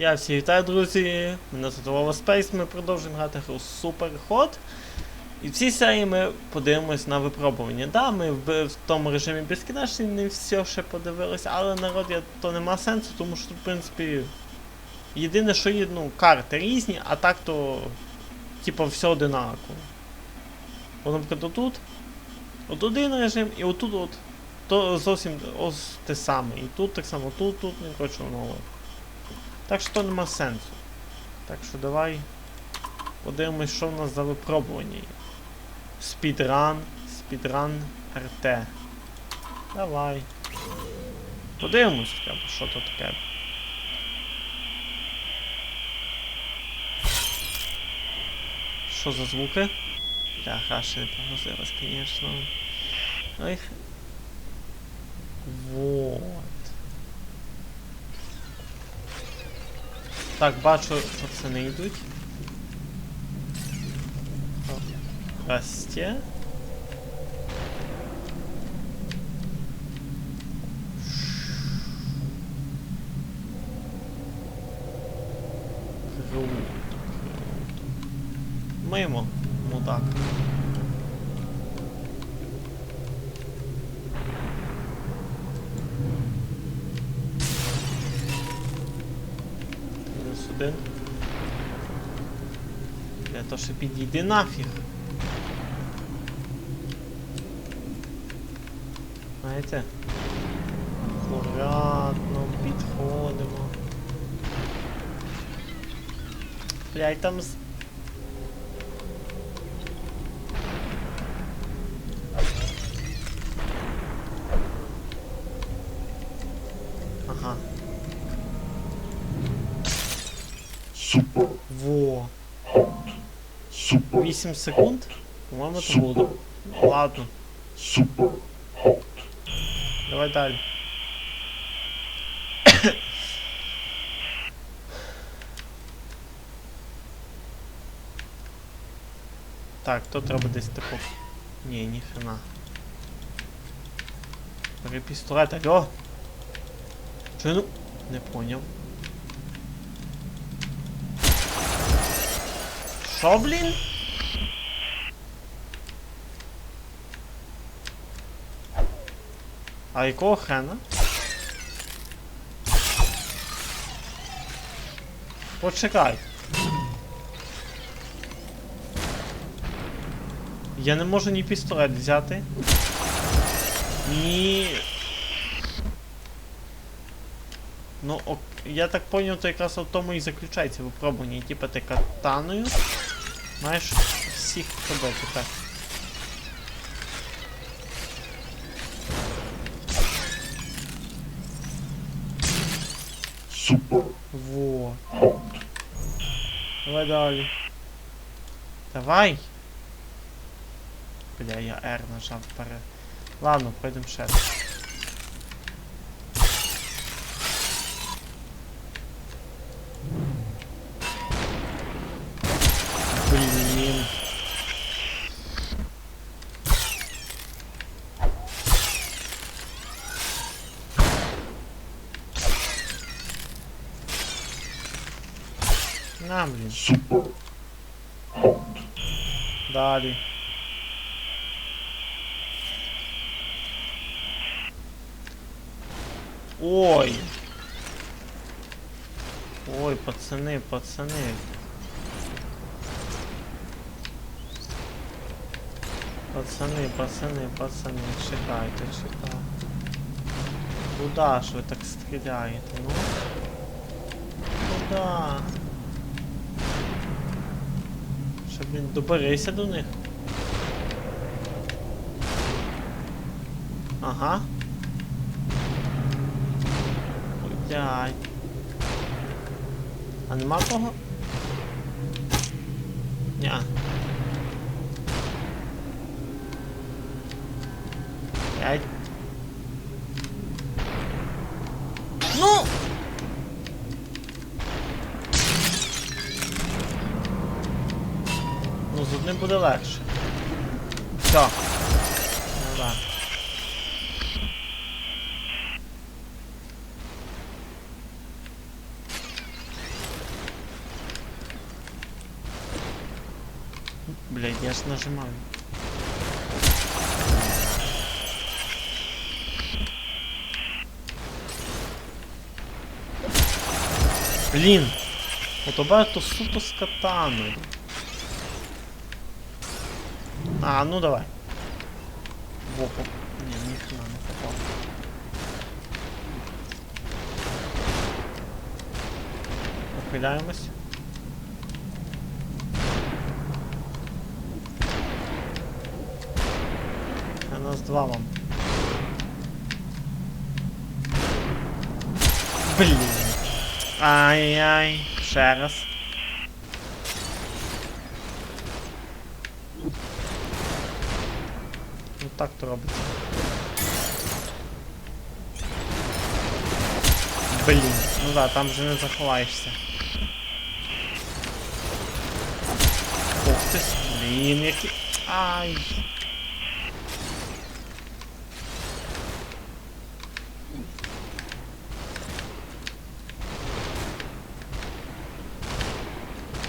Я всі вітаю, друзі. Мене звати Вова Спейс, ми продовжуємо грати гру Суперход. І в цій серії ми подивимось на випробування. Да, ми в, в тому режимі безкінечний не все ще подивилися, але народ я, то нема сенсу, тому що, в принципі, єдине, що є, ну, карти різні, а так то, типу, все одинаково. От, наприклад, отут, от один режим, і отут от, то зовсім ось те саме. І тут так само, тут, тут, ну, коротше, воно. Так що то нема сенсу. Так що давай подивимось, що в нас за випробування є. Спідран, спідран РТ. Давай. Подивимось, б, що то таке. Що за звуки? Бля, краще не погрузилась, звісно. Ой. Так, бачу, пацани йдуть. Здрасте. Круто. Мимо, мудак. Плюс один. Я то ще підійди нафіг. Знаєте? Акуратно підходимо. Блять, там з... Ага. Во. hot. Super, 8 секунд? По-моєму, це буде. Ладно, super hot. давай далі. Так, то треба десь типу. Ні, ніхрена. Бери пістолет, алло. Чо я ну. Не поняв. Що, блін? А якого хрена? Почекай. Я не можу ні пістолет взяти. Ні. Ну, ок, я так поняв, то якраз в тому і заключається випробування. Типа ти катаною. Маєш всіх робити, так. Super Во. Давай далі. Давай. Бля, я R нажав вперед. Ладно, пройдемо ще. раз. На, блін. Super hot. Далі. Ой. Ой, пацани, пацани. Пацани, пацани, пацани, чекайте, чекайте. Куда ж ви так стріляєте, ну? Куда? Що, він доберися до них. Ага. Блядь. А нема кого? Ня. буде легше. Все. Ну, Добре. Я ж нажимаю. Блін! От оберто суто з катаною. А, ну давай. В око. Ні, ніхрена не попав. Похиляємось. А нас два вам. Блін. Ай-яй. Ще раз. так то робиться. Блін, ну да, там же не заховаєшся. Ух ти, ж, блін, які. Ай.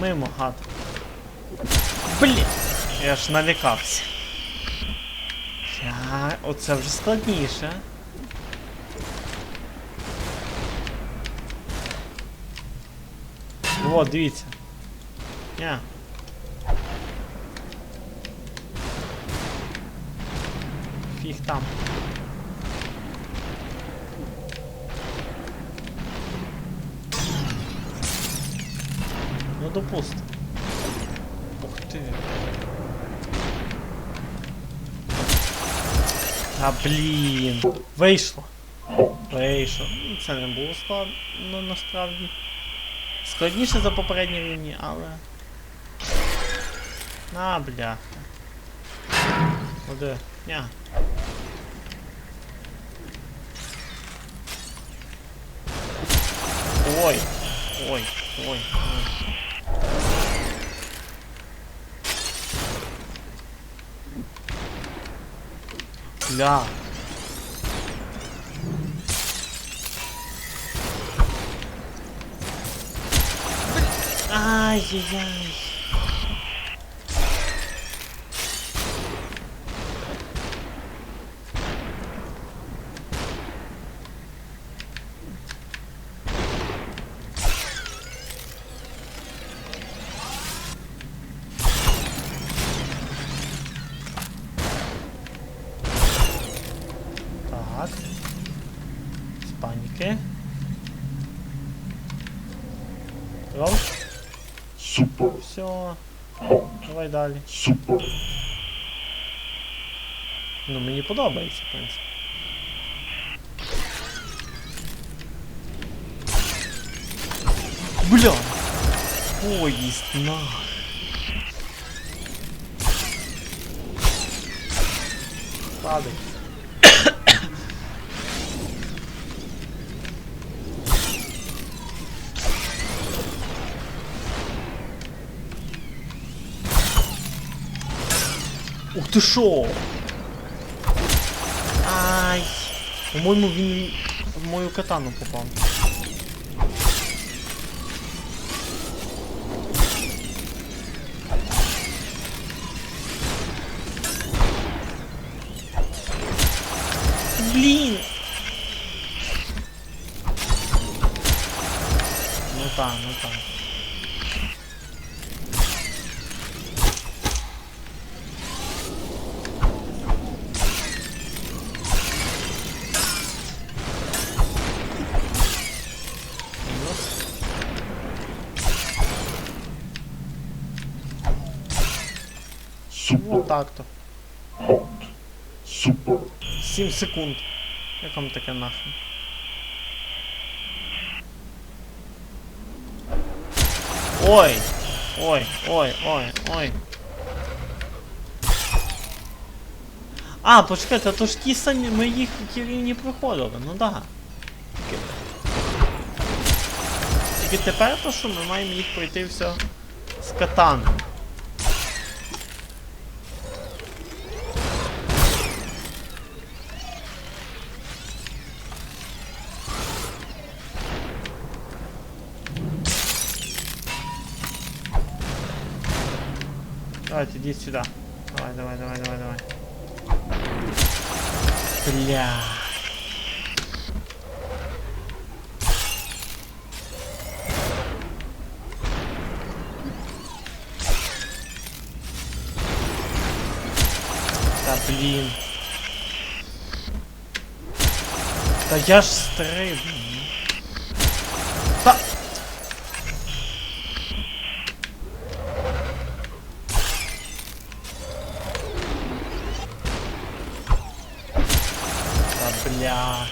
Мимо гад. Блін. Я ж налякався. Я... Оце вже складніше. О, дивіться. Ня. Фіг там. Ну допусти. Ух ти. А блін. Вийшло. Вийшло. Ну, Це не було складно ну, насправді. Складніше за попередні рівні, але. На, бляха. Куди? Ня. Ой. Ой, ой, ой. Бля. Ай-яй-яй. Все. hot. Давай далі. Super Ну, мені подобається, в принципі. Бля! Поїзд, нах. Падай. Ух ти шо! Ай! По-моєму, він в мою катану попав. Ну так-то. hot. Super 7 секунд. Як вам таке нахрен? Ой! Ой, ой, ой, ой. А, почекайте, а то ж ті самі, ми їх ті рівні проходили, ну да. Тільки... Тепер то, що ми маємо їх пройти все з катани. Давайте, иди сюда. Давай, давай, давай, давай, давай. Бля. Да блин. Да я ж стрибну. Бля.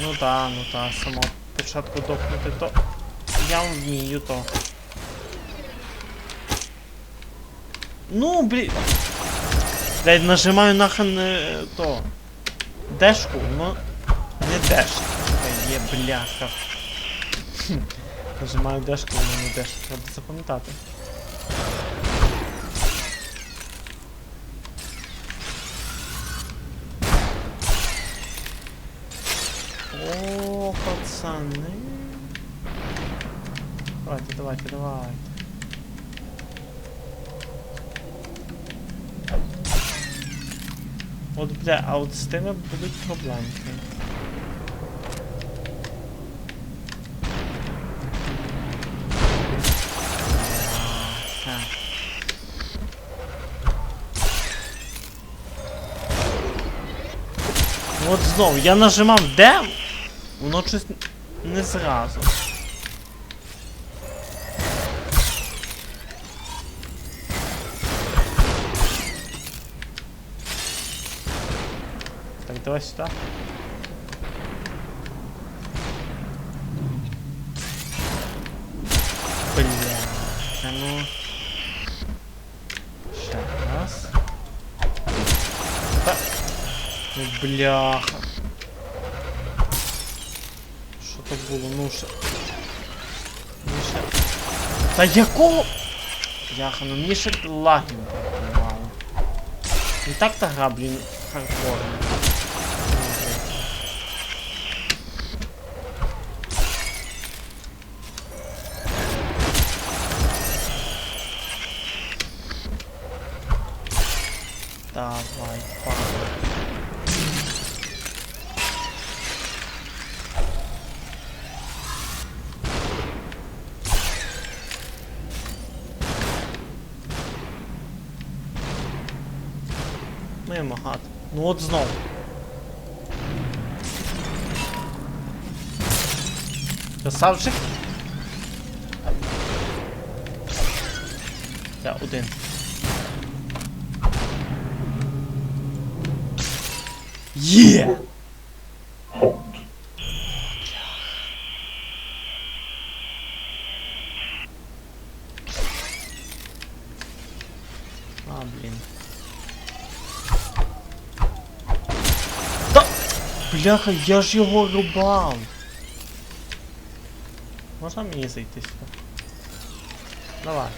Ну да, ну да, само початку дохнути, то я вмію то. Ну, блін. Блядь, нажимаю нахрен е, то. Дешку, ну. Не дешку. Та Є бляха. Нажимаю дешку, але не дешку. Треба запам'ятати. О, пацани. Давайте, давайте, давайте. От бля, а от з тими будуть проблемки. От знову, я нажимав де? Воно щось не зразу. Так, давай сюда. Бля, ну. Раз. Ну, бляха. То було? Ну ще. Ну ще. Та якого? Бляха, ну мені ще не. І так та гра, блін, хардкорна. Давай, падай. Мимо гад. Ну от знов. Красавчик. Я один. Є! Hot. Бляха, я ж його рубав. Можна мені зайти сюди? Давай.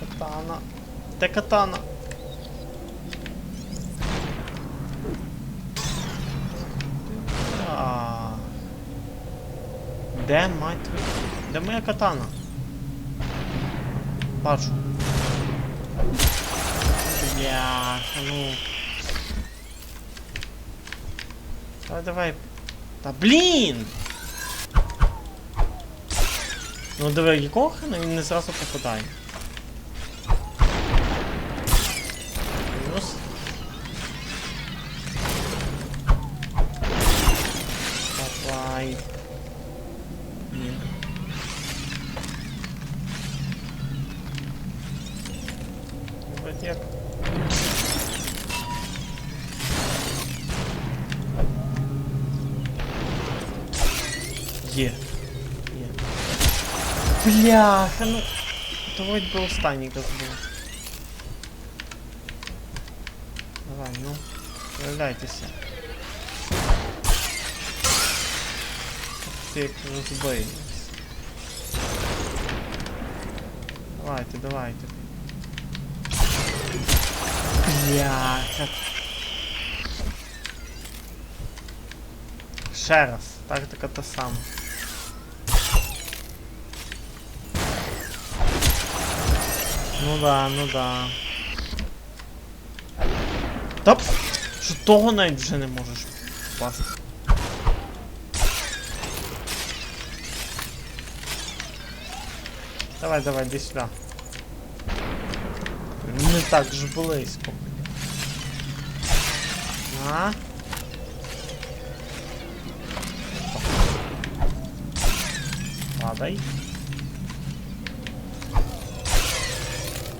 Катана. Де катана? Де мать твою? Де моя катана? Бачу. Бля, ну. Давай, давай. Та блін! Ну давай якого хана він не зразу попадає. Бляха, ну... Это был бы был. Давай, ну, сражайтесь. Аптек разбей. Давайте, давайте. Бляха. Ще раз, так так это сам. Ну да, ну да. Та що того навіть вже не можеш попасти. Давай, давай, иди сюда. Не так же близько. А? Падай.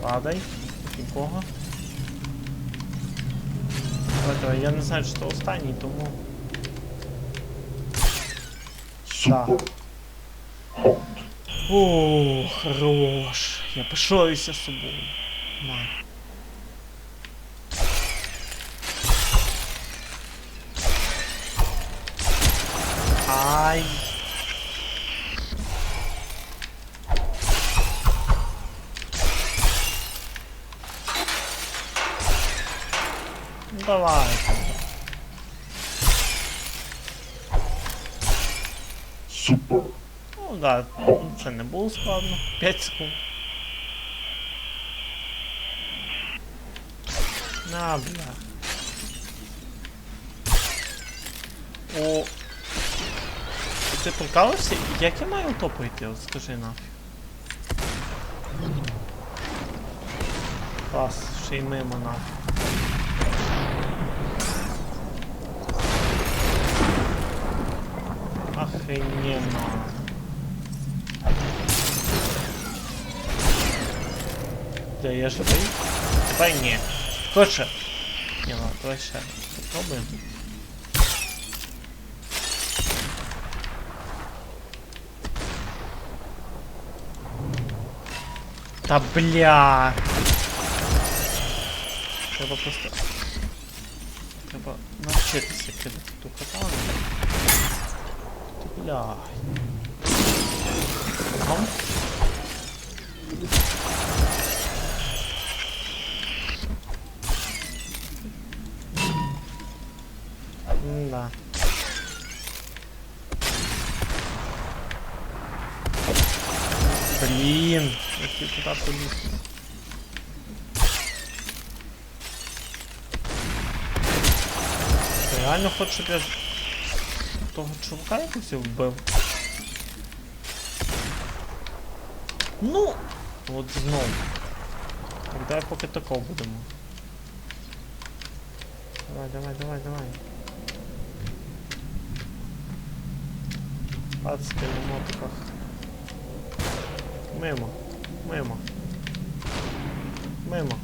Падай. Нікого. Давай, я не знаю, це останній, тому. Super. Hot. О, хорош. Я пишаюся собою. На. Ну да, це не було складно. 5 секунд. На, бля. О. Ти прикалився? Як я маю то пройти? От скажи нафіг. Клас, ще й мимо нафіг. Охрененно. Де я живий? Тепер ні. Коротше. Ні, ну, давай ще раз. Попробуємо. Та бля. Треба просто. Треба навчитися кидати ту катану. Бля. Ага. Да. Блин, туди поліз? Ти Реально хочеш, щоб я того чувака якось вбив? Ну, от знову. Так давай поки такого будемо. Давай, давай, давай, давай. Пацки на мотиках. Мимо. Мимо. Мимо.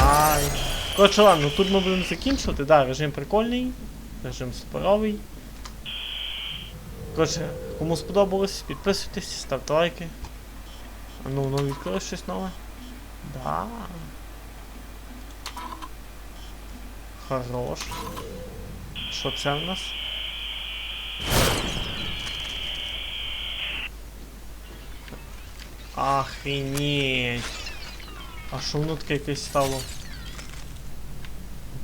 Ай. Коротше, ладно, тут ми будемо закінчувати. Да, режим прикольний. Режим суперовий. Коротше, кому сподобалось, підписуйтесь, ставте лайки. А ну, воно відкрилось щось нове. Да. Хорош. Що це в нас? Охренеть. А що воно таке якесь стало?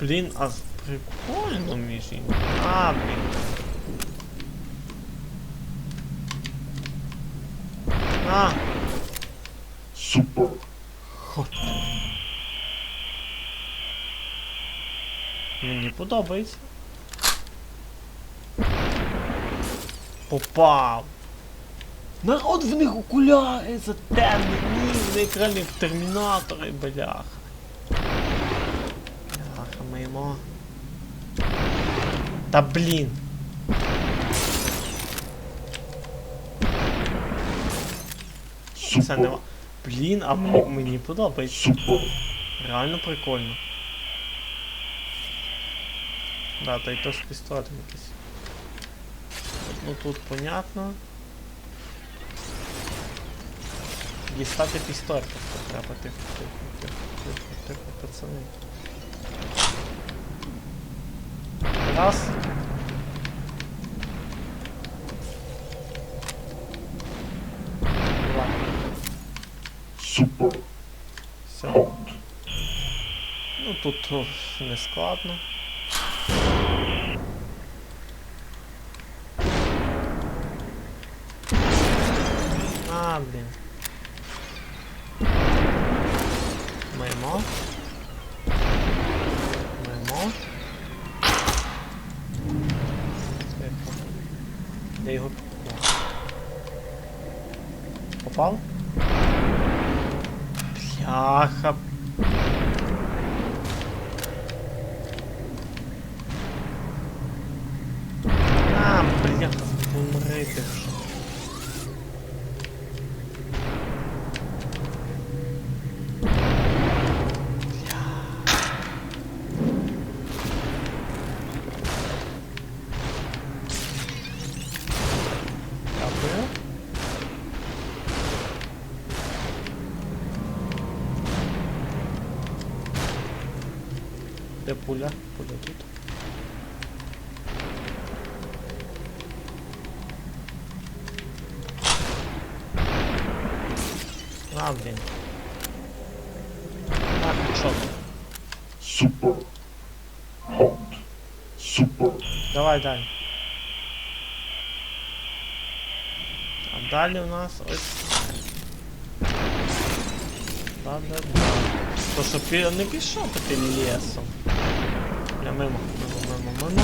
Блін, а прикольно між іншим. А, блін. А, Super. Хот. Мені подобається. Попав. Народ в них окуляри затемні, ні, на екрані в термінатори, бляха. Бляха, моємо. Та блін. Це Super. не. Блін, а мені подобається. Реально прикольно. Да, та й то з пістолетом якийсь. Ну тут понятно. Дістати пістолет просто треба тихо, тихо, тихо, тихо, тихо, пацани. Раз. Два. Super. Все. Ну тут не складно. А, блін. Мимо. Мимо. Де його? Попав? Бляха. пуля? Пуля тут. А, блін. Так, що? Super. Hot. Super. Давай далі. А далі у нас ось. Да-да-да. То що пі... не пішов ти лісом. Мимо, мимо, мимо, мимо.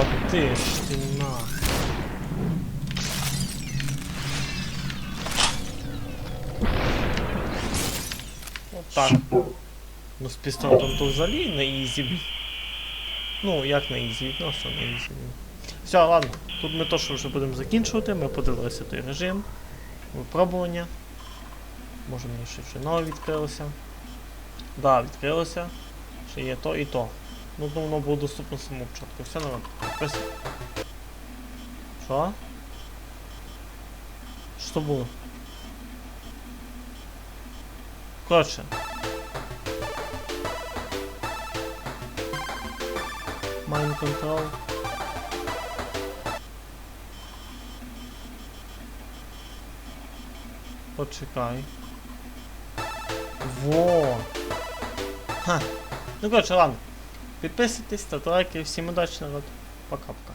От ти ж ти нахуй. Отак. Ну з пістолетом то взагалі на ізі. Ну, як на ізі, відносно на ізі. Все, ладно. Тут ми то, що вже будемо закінчувати. Ми подивилися той режим. Випробування. Може мені ще вже нове відкрилося. Да, відкрилося. Ще є то і то. Ну, то воно було доступно самому початку. Все нормально. Ось. Що? Що було? Коротше. Mind control. Почекай. Во! Ха! Ну коротше, ладно. Підписуйтесь, ставте лайки, всім удачі, народ. Пока-пока.